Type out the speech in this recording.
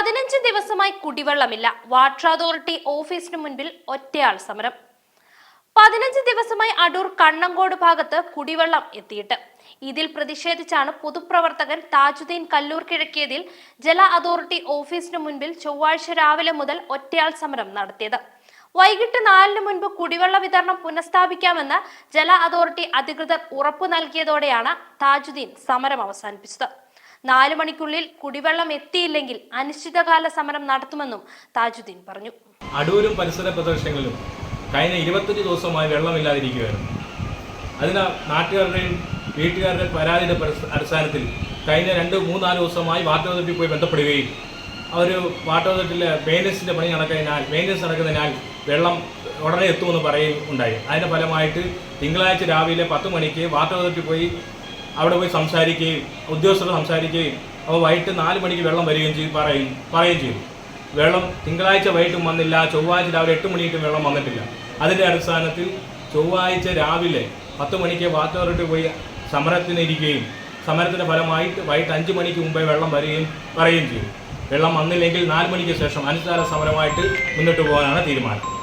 പതിനഞ്ച് ദിവസമായി കുടിവെള്ളമില്ല. Water authority ഓഫീസിന് മുൻപിൽ ഒറ്റയാൾ സമരം. പതിനഞ്ച് ദിവസമായി അടൂർ കണ്ണങ്കോട് ഭാഗത്ത് കുടിവെള്ളം എത്തിയിട്ട്. ഇതിൽ പ്രതിഷേധിച്ചാണ് പൊതുപ്രവർത്തകൻ താജുദ്ദീൻ കല്ലൂർ കിഴക്കിയതിൽ ജല അതോറിറ്റി ഓഫീസിന് മുൻപിൽ ചൊവ്വാഴ്ച രാവിലെ മുതൽ ഒറ്റയാൾ സമരം നടത്തിയത്. വൈകിട്ട് നാലിന് മുൻപ് കുടിവെള്ള വിതരണം പുനഃസ്ഥാപിക്കാമെന്ന് ജല അതോറിറ്റി അധികൃതർ ഉറപ്പു നൽകിയതോടെയാണ് താജുദ്ദീൻ സമരം അവസാനിപ്പിച്ചത്. നാലു മണിക്കുള്ളിൽ കുടിവെള്ളം എത്തിയില്ലെങ്കിൽ അനിശ്ചിതകാല സമരം നടത്തുമെന്നും താജുദ്ദീൻ പറഞ്ഞു. അടൂരും പരിസര പ്രദേശങ്ങളിലും കഴിഞ്ഞ ഇരുപത്തഞ്ച് ദിവസമായി വെള്ളമില്ലാതിരിക്കുകയായിരുന്നു അതിന് നാട്ടുകാരുടെയും വീട്ടുകാരുടെയും പരാതിയുടെ അടിസ്ഥാനത്തിൽ കഴിഞ്ഞ രണ്ട് മൂന്നാൽ ദിവസമായി വാട്ടർ അതോറിറ്റി പോയി ബന്ധപ്പെടുകയും അവർ വാട്ടർ അതോറിറ്റിയിലെ മെയിന്റനൻസിന്റെ പണി നടക്കുന്നതിനാൽ മെയിന്റനൻസ് നടക്കുന്നതിനാൽ വെള്ളം ഉടനെ എത്തുമെന്ന് പറയും ഉണ്ടായി. അതിന്റെ ഫലമായിട്ട് തിങ്കളാഴ്ച രാവിലെ പത്ത് മണിക്ക് വാട്ടർ അതോറിറ്റി പോയി അവിടെ പോയി സംസാരിക്കുകയും ഉദ്യോഗസ്ഥർ സംസാരിക്കുകയും അവ വൈകിട്ട് നാല് മണിക്ക് വെള്ളം വരികയും ചെയ്ത് പറയും പറയുകയും ചെയ്തു. വെള്ളം തിങ്കളാഴ്ച വൈകിട്ടും വന്നില്ല ചൊവ്വാഴ്ച രാവിലെ എട്ട് മണിക്കും വെള്ളം വന്നിട്ടില്ല. അതിന്റെ അടിസ്ഥാനത്തിൽ ചൊവ്വാഴ്ച രാവിലെ പത്ത് മണിക്ക് വാട്ടർ അതോറിറ്റി പോയി സമരത്തിന് ഇരിക്കുകയും സമരത്തിന്റെ ഫലമായിട്ട് വൈകിട്ട് അഞ്ച് മണിക്ക് മുമ്പേ വെള്ളം വരികയും പറയുകയും ചെയ്യും വെള്ളം വന്നില്ലെങ്കിൽ നാല് മണിക്ക് ശേഷം അനുസാര സമരമായിട്ട് മുന്നോട്ട് പോകാനാണ് തീരുമാനം.